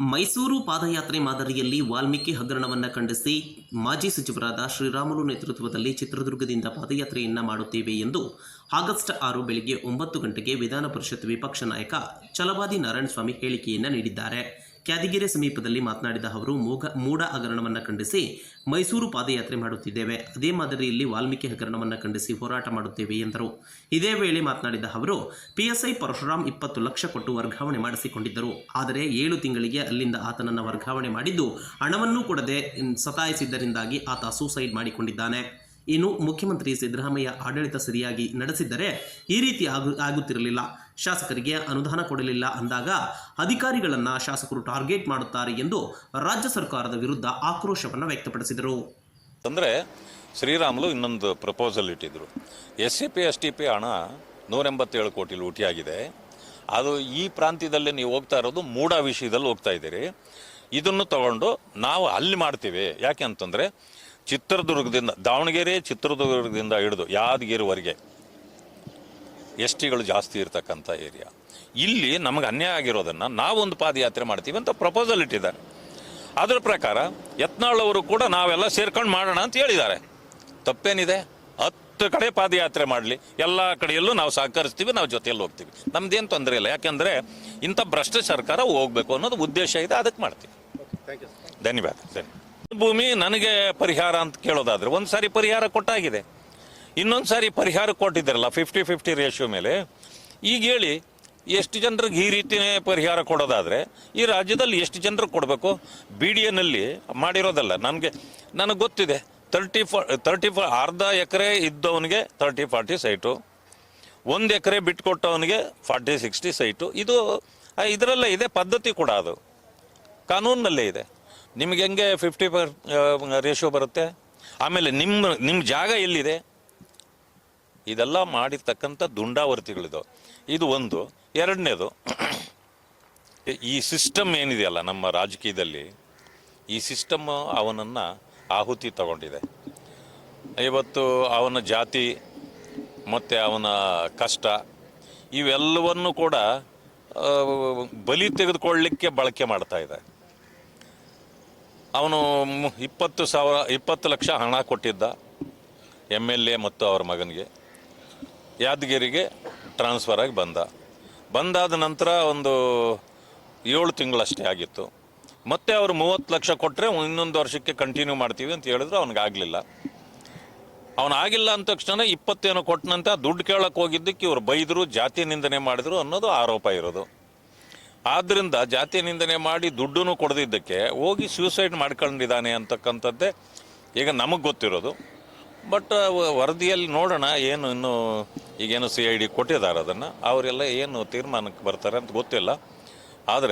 ಮೈಸೂರು ಪಾದಯಾತ್ರೆ ಮಾದರಿಯಲ್ಲಿ ವಾಲ್ಮೀಕಿ ಹಗರಣವನ್ನು ಖಂಡಿಸಿ ಮಾಜಿ ಸಚಿವರಾದ ಶ್ರೀರಾಮುಲು ನೇತೃತ್ವದಲ್ಲಿ ಚಿತ್ರದುರ್ಗದಿಂದ ಪಾದಯಾತ್ರೆಯನ್ನು ಮಾಡುತ್ತೇವೆ ಎಂದು ಆಗಸ್ಟ್ ಆರು ಬೆಳಗ್ಗೆ ಒಂಬತ್ತು ಗಂಟೆಗೆ ವಿಧಾನ ಪರಿಷತ್ ವಿಪಕ್ಷ ನಾಯಕ ಛಲವಾದಿ ನಾರಾಯಣಸ್ವಾಮಿ ಹೇಳಿಕೆಯನ್ನು ನೀಡಿದ್ದಾರೆ. ಕ್ಯಾದಿಗೆರೆ ಸಮೀಪದಲ್ಲಿ ಮಾತನಾಡಿದ ಅವರು ಮೂಗ ಮೂಡ ಹಗರಣವನ್ನು ಖಂಡಿಸಿ ಮೈಸೂರು ಪಾದಯಾತ್ರೆ ಮಾಡುತ್ತಿದ್ದೇವೆ. ಅದೇ ಮಾದರಿಯಲ್ಲಿ ವಾಲ್ಮೀಕಿ ಹಗರಣವನ್ನು ಖಂಡಿಸಿ ಹೋರಾಟ ಮಾಡುತ್ತೇವೆ ಎಂದರು. ಇದೇ ವೇಳೆ ಮಾತನಾಡಿದ ಅವರು, ಪಿಎಸ್ಐ ಪರಶುರಾಮ್ ಇಪ್ಪತ್ತು ಲಕ್ಷ ಕೊಟ್ಟು ವರ್ಗಾವಣೆ ಮಾಡಿಸಿಕೊಂಡಿದ್ದರು. ಆದರೆ ಏಳು ತಿಂಗಳಿಗೆ ಅಲ್ಲಿಂದ ಆತನನ್ನು ವರ್ಗಾವಣೆ ಮಾಡಿದ್ದು ಹಣವನ್ನೂ ಕೊಡದೆ ಸತಾಯಿಸಿದ್ದರಿಂದಾಗಿ ಆತ ಸೂಸೈಡ್ ಮಾಡಿಕೊಂಡಿದ್ದಾನೆ. ಇನ್ನು ಮುಖ್ಯಮಂತ್ರಿ ಸಿದ್ದರಾಮಯ್ಯ ಆಡಳಿತ ಸರಿಯಾಗಿ ನಡೆಸಿದ್ದರೆ ಈ ರೀತಿ ಆಗು, ಆಗುತ್ತಿರಲಿಲ್ಲ. ಶಾಸಕರಿಗೆ ಅನುದಾನ ಕೊಡಲಿಲ್ಲ ಅಂದಾಗ ಅಧಿಕಾರಿಗಳನ್ನು ಶಾಸಕರು ಟಾರ್ಗೆಟ್ ಮಾಡುತ್ತಾರೆ ಎಂದು ರಾಜ್ಯ ಸರ್ಕಾರದ ವಿರುದ್ಧ ಆಕ್ರೋಶವನ್ನು ವ್ಯಕ್ತಪಡಿಸಿದರು. ಅಂದರೆ ಶ್ರೀರಾಮುಲು ಇನ್ನೊಂದು ಪ್ರಪೋಸಲ್ ಇಟ್ಟಿದ್ರು. S C P S T P ಹಣ ನೂರ ಎಂಬತ್ತೇಳು ಕೋಟಿ ಲೂಟಿಯಾಗಿದೆ ಅದು ಈ ಪ್ರಾಂತ್ಯದಲ್ಲಿ ನೀವು ಹೋಗ್ತಾ ಇರೋದು ಮೂಡ ವಿಷಯದಲ್ಲಿ ಹೋಗ್ತಾ ಇದ್ದೀರಿ. ಇದನ್ನು ತಗೊಂಡು ನಾವು ಅಲ್ಲಿ ಮಾಡ್ತೀವಿ. ಯಾಕೆ ಅಂತಂದರೆ ಚಿತ್ರದುರ್ಗದಿಂದ ದಾವಣಗೆರೆ ಚಿತ್ರದುರ್ಗದಿಂದ ಹಿಡಿದು ಯಾದಗಿರಿವರೆಗೆ ಎಸ್ ಟಿಗಳು ಜಾಸ್ತಿ ಇರ್ತಕ್ಕಂಥ ಏರಿಯಾ. ಇಲ್ಲಿ ನಮಗೆ ಅನ್ಯಾಯ ಆಗಿರೋದನ್ನು ನಾವೊಂದು ಪಾದಯಾತ್ರೆ ಮಾಡ್ತೀವಿ ಅಂತ ಪ್ರಪೋಸಲ್ ಇಟ್ಟಿದ್ದಾರೆ. ಅದರ ಪ್ರಕಾರ ಯತ್ನಾಳ್ ಅವರು ಕೂಡ ನಾವೆಲ್ಲ ಸೇರ್ಕೊಂಡು ಮಾಡೋಣ ಅಂತ ಹೇಳಿದ್ದಾರೆ. ತಪ್ಪೇನಿದೆ? ಹತ್ತು ಕಡೆ ಪಾದಯಾತ್ರೆ ಮಾಡಲಿ. ಎಲ್ಲ ಕಡೆಯಲ್ಲೂ ನಾವು ಸಹಕರಿಸ್ತೀವಿ, ನಾವು ಜೊತೆಯಲ್ಲಿ ಹೋಗ್ತೀವಿ. ನಮ್ದೇನು ತೊಂದರೆ ಇಲ್ಲ. ಯಾಕೆಂದರೆ ಇಂಥ ಭ್ರಷ್ಟ ಸರ್ಕಾರ ಹೋಗ್ಬೇಕು ಅನ್ನೋದು ಉದ್ದೇಶ ಇದೆ, ಅದಕ್ಕೆ ಮಾಡ್ತೀವಿ. ಧನ್ಯವಾದ. ಧನ್ಯವಾದ ಭೂಮಿ ನನಗೆ ಪರಿಹಾರ ಅಂತ ಕೇಳೋದಾದ್ರೆ ಒಂದು ಸಾರಿ ಪರಿಹಾರ ಕೊಟ್ಟಾಗಿದೆ. ಇನ್ನೊಂದು ಸಾರಿ ಪರಿಹಾರ ಕೊಟ್ಟಿದ್ದಾರಲ್ಲ ಫಿಫ್ಟಿ ಫಿಫ್ಟಿ ರೇಷಿಯೋ ಮೇಲೆ. ಈಗ ಹೇಳಿ, ಎಷ್ಟು ಜನರಿಗೆ ಈ ರೀತಿಯೇ ಪರಿಹಾರ ಕೊಡೋದಾದರೆ, ಈ ರಾಜ್ಯದಲ್ಲಿ ಎಷ್ಟು ಜನರಿಗೆ ಕೊಡಬೇಕು? ಬಿ ಡಿ ಎನಲ್ಲಿ ಮಾಡಿರೋದಲ್ಲ, ನನಗೆ ನನಗೆ ಗೊತ್ತಿದೆ ತರ್ಟಿ ಫ ತರ್ಟಿ ಫ ಅರ್ಧ ಎಕರೆ ಇದ್ದವನಿಗೆ ತರ್ಟಿ ಫಾರ್ಟಿ ಸೈಟು ಒಂದು ಎಕರೆ ಬಿಟ್ಕೊಟ್ಟವನಿಗೆ ಫಾರ್ಟಿ ಸಿಕ್ಸ್ಟಿ ಸೈಟು ಇದು ಇದರಲ್ಲೇ ಇದೆ ಪದ್ಧತಿ ಕೂಡ ಅದು. ಕಾನೂನಲ್ಲೇ ಇದೆ. ನಿಮಗೆ ಹೆಂಗೆ ಫಿಫ್ಟಿ ಪರ್ ರೇಷಿಯೋ ಬರುತ್ತೆ? ಆಮೇಲೆ ನಿಮ್ಮ ನಿಮ್ಮ ಜಾಗ ಎಲ್ಲಿದೆ? ಇದೆಲ್ಲ ಮಾಡಿರ್ತಕ್ಕಂಥ ದುಂಡಾವರ್ತಿಗಳಿದು ಇದು ಒಂದು. ಎರಡನೇದು, ಈ ಸಿಸ್ಟಮ್ ಏನಿದೆಯಲ್ಲ ನಮ್ಮ ರಾಜಕೀಯದಲ್ಲಿ, ಈ ಸಿಸ್ಟಮ್ ಅವನನ್ನು ಆಹುತಿ ತಗೊಂಡಿದೆ. ಇವತ್ತು ಅವನ ಜಾತಿ, ಮತ್ತು ಅವನ ಕಷ್ಟ, ಇವೆಲ್ಲವನ್ನು ಕೂಡ ಬಲಿ ತೆಗೆದುಕೊಳ್ಳಲಿಕ್ಕೆ ಬಳಕೆ ಮಾಡ್ತಾ ಇದೆ. ಅವನು ಇಪ್ಪತ್ತು ಸಾವಿರ, ಇಪ್ಪತ್ತು ಲಕ್ಷ ಹಣ ಕೊಟ್ಟಿದ್ದ, ಎಂ ಎಲ್ ಎ ಮತ್ತು ಅವರ ಮಗನಿಗೆ. ಯಾದಗಿರಿಗೆ ಟ್ರಾನ್ಸ್ಫರ್ ಆಗಿ ಬಂದ. ಬಂದಾದ ನಂತರ ಒಂದು ಏಳು ತಿಂಗಳಷ್ಟೇ ಆಗಿತ್ತು. ಮತ್ತೆ ಅವರು ಮೂವತ್ತು ಲಕ್ಷ ಕೊಟ್ಟರೆ ಇನ್ನೊಂದು ವರ್ಷಕ್ಕೆ ಕಂಟಿನ್ಯೂ ಮಾಡ್ತೀವಿ ಅಂತ ಹೇಳಿದ್ರು ಅವನಿಗಾಗಲಿಲ್ಲ ಅವನಾಗಿಲ್ಲ ಅಂದ ತಕ್ಷಣ ಇಪ್ಪತ್ತೇನೋ ಕೊಟ್ಟನಂತ ದುಡ್ಡು ಕೇಳಕ್ಕೆ ಹೋಗಿದ್ದಕ್ಕೆ ಇವರು ಬೈದರು, ಜಾತಿ ನಿಂದನೆ ಮಾಡಿದ್ರು ಅನ್ನೋದು ಆರೋಪ ಇರೋದು. ಆದ್ದರಿಂದ ಜಾತಿ ನಿಂದನೆ ಮಾಡಿ ದುಡ್ಡನ್ನು ಕೊಡದಿದ್ದಕ್ಕೆ ಹೋಗಿ ಸೂಸೈಡ್ ಮಾಡ್ಕೊಂಡಿದ್ದಾನೆ ಅಂತಕ್ಕಂಥದ್ದೇ ಈಗ ನಮಗೆ ಗೊತ್ತಿರೋದು. ಬಟ್ ವರದಿಯಲ್ಲಿ ನೋಡೋಣ, ಏನು ಇನ್ನು ಈಗೇನು ಸಿ ಐ ಡಿ ಕೊಟ್ಟಿದ್ದಾರೆ ಅದನ್ನು. ಅವರೆಲ್ಲ ಏನು ತೀರ್ಮಾನಕ್ಕೆ ಬರ್ತಾರೆ ಅಂತ ಗೊತ್ತಿಲ್ಲ. ಆದರೆ